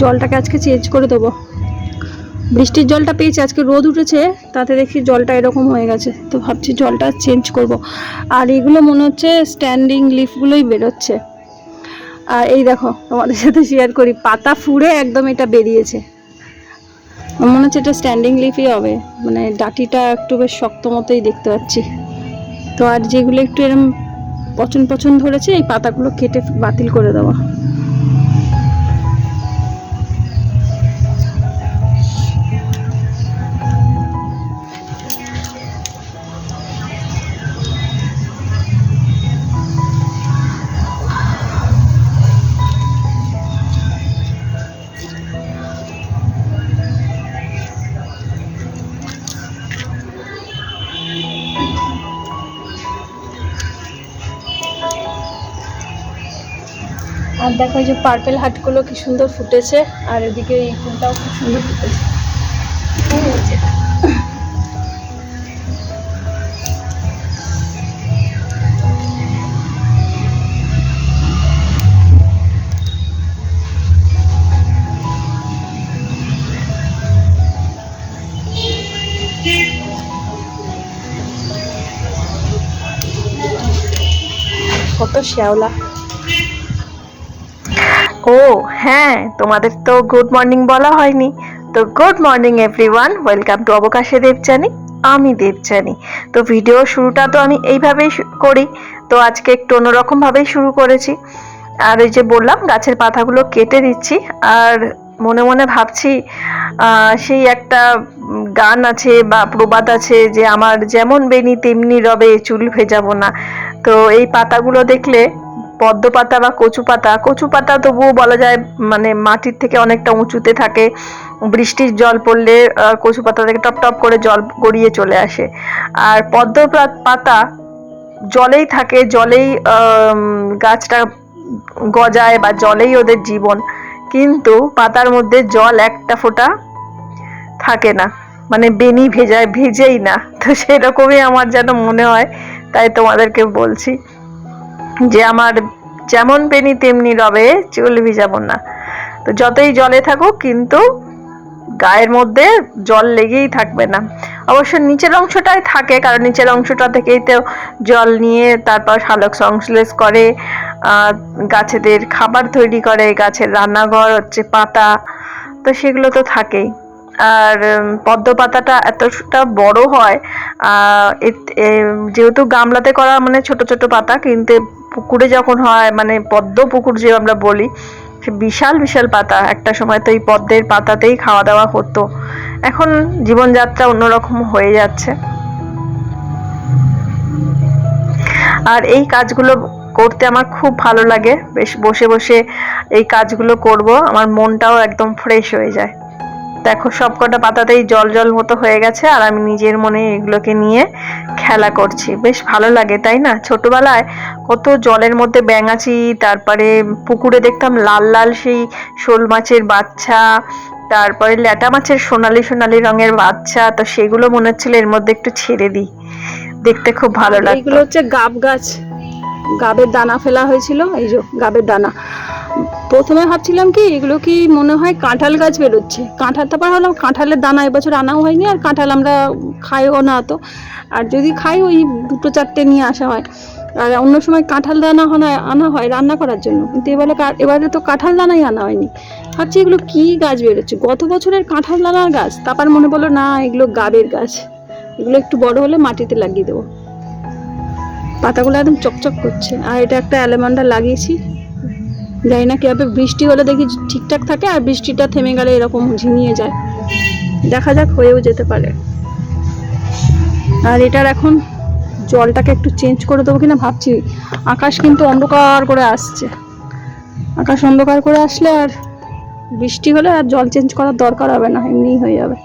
জলটাকে আজকে চেঞ্জ করে দেবো। বৃষ্টির জলটা পেয়েছি, আজকে রোদ উঠেছে, তাতে দেখি জলটা এরকম হয়ে গেছে। তো ভাবছি জলটা চেঞ্জ করব। আর এগুলো মনে হচ্ছে স্ট্যান্ডিং লিফগুলোই বেরোচ্ছে। আর এই দেখো, তোমাদের সাথে শেয়ার করি, পাতা ফুঁড়ে একদম এটা বেরিয়েছে। মনে হচ্ছে এটা স্ট্যান্ডিং লিফই হবে মানে ডাটিটা একটু বেশ শক্ত মতোই দেখতে পাচ্ছি। তো আর যেগুলো একটু এরম পচন পচন ধরেছে, এই পাতাগুলো কেটে বাতিল করে দেওয়া আর দেখো যে পার্পেল হাটগুলো কি সুন্দর ফুটেছে, আর এদিকে এই ফুলটাও খুব সুন্দর ফুটেছে। কত শ্যাওলা। ও হ্যাঁ তোমাদের তো গুড মর্নিং বলা হয়নি। তো good morning everyone welcome to অবকাশে Debchani আমি দেবচানী তো ভিডিও শুরুটা তো আমি এইভাবেই করি। তো আজকে একটু অন্যরকম ভাবেই শুরু করেছি। আর ওই যে বললাম, গাছের পাতাগুলো কেটে দিচ্ছি। আর মনে মনে ভাবছি সেই একটা গান আছে বা প্রবাদ আছে যে, আমার যেমন বেনি তেমনি রবে, চুল ভেজাবো না। তো এই পাতাগুলো দেখলে পদ্ম পাতা বা কচু পাতা কচু পাতা তবুও বলা যায় মানে মাটির থেকে অনেকটা উঁচুতে থাকে। বৃষ্টির জল পড়লে কচু পাতা থেকে টপ টপ করে জল গড়িয়ে চলে আসে। আর পদ্মপাত পাতা জলেই থাকে, জলেই গাছটা গজায় বা জলেই ওদের জীবন। কিন্তু পাতার মধ্যে জল একটা ফোঁটা থাকে না মানে বেনি ভেজায়, ভেজেই না। তো সেরকমই আমার যেন মনে হয়, তাই তোমাদেরকে বলছি। যে আমার যেমন পেনি, তেমনি রবে চুল ভিজাবো না। তো যতই জলে থাকুক, কিন্তু গায়ের মধ্যে জল লেগেই থাকবে না। অবশ্য নিচের অংশটাই থাকে, কারণ নিচের অংশটা থেকেই তো জল নিয়ে তারপর শালক সংশ্লেষ করে গাছেদের খাবার তৈরি করে, গাছের রান্নাঘর, হচ্ছে পাতা, তো সেগুলো তো থাকেই। আর পদ্ম পাতাটা এতটা বড় হয় যেহেতু গামলাতে করা মানে ছোট ছোট পাতা, কিন্তু পুকুরে যখন হয় মানে পদ্ম পুকুর যে আমরা বলি, সে বিশাল বিশাল পাতা। একটা সময় তো এই পদ্মের পাতাতেই খাওয়া দাওয়া হতো। এখন জীবনযাত্রা অন্যরকম হয়ে যাচ্ছে। আর এই কাজগুলো করতে আমার খুব ভালো লাগে। বেশ, বসে বসে এই কাজগুলো করব। আমার মনটাও একদম ফ্রেশ হয়ে যায়। দেখো সবকটা পাতাতেই জল জল মতো হয়ে গেছে আর আমি নিজের মনে এগুলোকে নিয়ে খেলা করছি। বেশ ভালো লাগে, তাই না? ছোটবেলায় কত জলের মধ্যে ব্যাঙাচি, তারপরে পুকুরে দেখতাম লাল লাল সেই শোল মাছের বাচ্চা, তারপরে ল্যাটা মাছের সোনালি সোনালি রঙের বাচ্চা, তো সেগুলো মনে হচ্ছিল এর মধ্যে একটু ছেড়ে দিই। দেখতে খুব ভালো লাগে এগুলো হচ্ছে গাব গাছ। গাবের দানা ফেলা হয়েছিল, এই যে গাবের দানা। প্রথমে ভাবছিলাম কি, এগুলো কি মনে হয় কাঁঠাল গাছ বেরোচ্ছে। কাঁঠাল, তারপর হলাম কাঁঠালের দানা এবছর আনাও হয়নি, আর কাঁঠাল আমরা খাইও না তো। আর যদি খাই, ওই দুটো চারটে নিয়ে আসা হয়। আর অন্য সময় কাঁঠাল দানা আনা হয় রান্না করার জন্য। কিন্তু এবারে এবারে তো কাঁঠাল দানাই আনা হয়নি। ভাবছি এগুলো কি গাছ বেরোচ্ছে? গত বছরের কাঁঠাল দানার গাছ, তারপর মনে পড়ল, না, এগুলো গাবের গাছ। এগুলো একটু বড় হলে মাটিতে লাগিয়ে দেবো। পাতাগুলো একদম চকচক করছে। আর এটা একটা অ্যালেমান্ডা লাগিয়েছি। জানি না কীভাবে বৃষ্টি হলে দেখি ঠিকঠাক থাকে আর বৃষ্টিটা থেমে গেলে এরকম ঝিমিয়ে যায়। দেখা যাক হয়েও যেতে পারে। আর এটার এখন জলটাকে একটু চেঞ্জ করে দেবো কিনা ভাবছি। আকাশ কিন্তু অন্ধকার করে আসছে। আকাশ অন্ধকার করে আসলে আর বৃষ্টি হলে আর জল চেঞ্জ করার দরকার হবে না, এমনিই হয়ে যাবে।